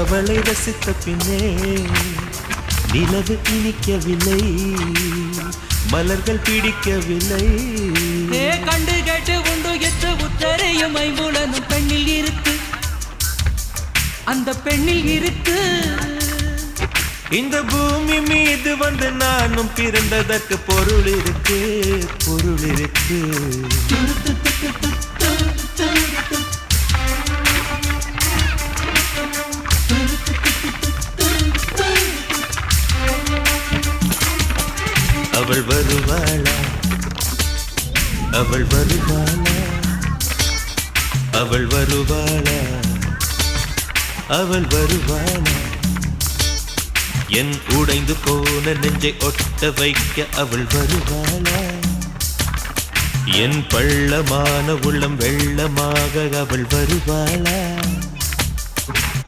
அவளை ரசித்த பின்னே நிலவு இனிக்கவில்லை மலர்கள் பிடிக்கவில்லை. கண்டு கேட்டு உண்டு எற்று உத்தரையும் ஐம்புலனும் பெண்ணில் இருக்கு. அந்த பெண்ணில் இருக்கு. இந்த பூமி மீது வந்து நானும் பிறந்ததற்கு பொருள் இருக்கு பொருள் இருக்கு. அவள் வருவாளா? அவள் வருவாளா? அவள் வருவாளா? அவள் வருவாளா? என் உடைந்து போன நெஞ்சை ஒட்ட வைக்க அவள் வருவாளா? என் பள்ளமான உள்ளம் வெள்ளமாக அவள் வருவாளா?